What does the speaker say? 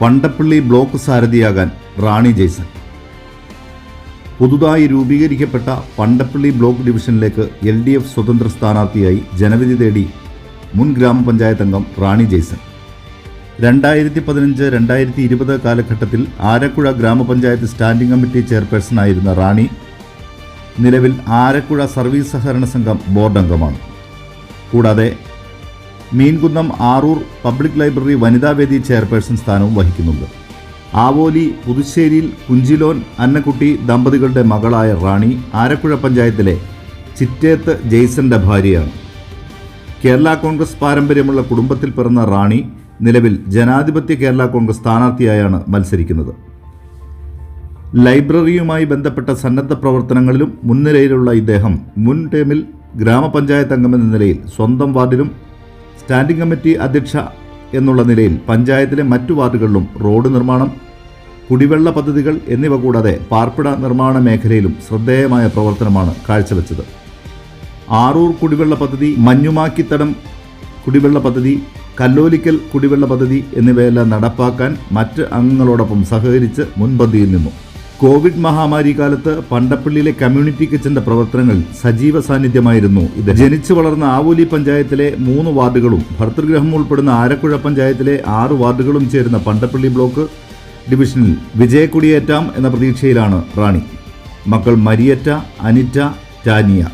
Pandappally block സാരഥിയാകാൻ റാണി Jason. പുതുതായി രൂപീകരിക്കപ്പെട്ട Pandappilly block ഡിവിഷനിലേക്ക് എൽ ഡി എഫ് സ്വതന്ത്ര സ്ഥാനാർത്ഥിയായി ജനവിധി തേടി മുൻ ഗ്രാമപഞ്ചായത്ത് അംഗം റാണി ജെയ്സൺ. രണ്ടായിരത്തി പതിനഞ്ച് രണ്ടായിരത്തി ഇരുപത് കാലഘട്ടത്തിൽ ആരക്കുഴ ഗ്രാമപഞ്ചായത്ത് സ്റ്റാൻഡിംഗ് കമ്മിറ്റി ചെയർപേഴ്സണായിരുന്ന റാണി നിലവിൽ ആരക്കുഴ സർവീസ് സഹകരണ സംഘം ബോർഡ് അംഗമാണ്. കൂടാതെ Meenkunnam Arur public library Vanithavedi chairperson സ്ഥാനവും വഹിക്കുന്നുണ്ട്. ആവോലി പുതുശ്ശേരിയിൽ കുഞ്ചിലോൻ അന്നക്കുട്ടി ദമ്പതികളുടെ മകളായ റാണി ആരക്കുഴ പഞ്ചായത്തിലെ ചിറ്റേത്ത് ജെയ്സന്റെ ഭാര്യയാണ്. കേരള കോൺഗ്രസ് പാരമ്പര്യമുള്ള കുടുംബത്തിൽ പിറന്ന റാണി നിലവിൽ ജനാധിപത്യ കേരള കോൺഗ്രസ് സ്ഥാനാർത്ഥിയായാണ് മത്സരിക്കുന്നത്. ലൈബ്രറിയുമായി ബന്ധപ്പെട്ട സന്നദ്ധ പ്രവർത്തനങ്ങളിലും മുൻനിരയിലുള്ള ഇദ്ദേഹം മുൻ ടേമിൽ ഗ്രാമപഞ്ചായത്ത് അംഗമെന്ന നിലയിൽ സ്വന്തം വാർഡിലും സ്റ്റാൻഡിംഗ് കമ്മിറ്റി അധ്യക്ഷ എന്നുള്ള നിലയിൽ പഞ്ചായത്തിലെ മറ്റു വാർഡുകളിലും റോഡ് നിർമ്മാണം കുടിവെള്ള പദ്ധതികൾ എന്നിവ കൂടാതെ പാർപ്പിട നിർമ്മാണ മേഖലയിലും ശ്രദ്ധേയമായ പ്രവർത്തനമാണ് കാഴ്ചവെച്ചത്. ആറൂർ കുടിവെള്ള പദ്ധതി മഞ്ഞുമാക്കിത്തടം കുടിവെള്ള പദ്ധതി കല്ലോലിക്കൽ കുടിവെള്ള പദ്ധതി എന്നിവയെല്ലാം നടപ്പാക്കാൻ മറ്റ് അംഗങ്ങളോടൊപ്പം സഹകരിച്ച് മുൻപന്തിയിൽ നിന്നു. കോവിഡ് മഹാമാരി കാലത്ത് പണ്ടപ്പള്ളിയിലെ കമ്മ്യൂണിറ്റി കിച്ചന്റെ പ്രവർത്തനങ്ങൾ സജീവ സാന്നിധ്യമായിരുന്നു ഇത്. ജനിച്ചു വളർന്ന ആവൂലി പഞ്ചായത്തിലെ മൂന്ന് വാർഡുകളും ഭർത്തൃഗ്രഹം ഉൾപ്പെടുന്ന ആരക്കുഴ പഞ്ചായത്തിലെ ആറ് വാർഡുകളും ചേരുന്ന പണ്ടപ്പള്ളി ബ്ലോക്ക് ഡിവിഷനിൽ വിജയക്കൊടിയേറ്റാം എന്ന പ്രതീക്ഷയിലാണ് റാണി. മക്കൾ മരിയറ്റ അനിറ്റ ടാനിയ.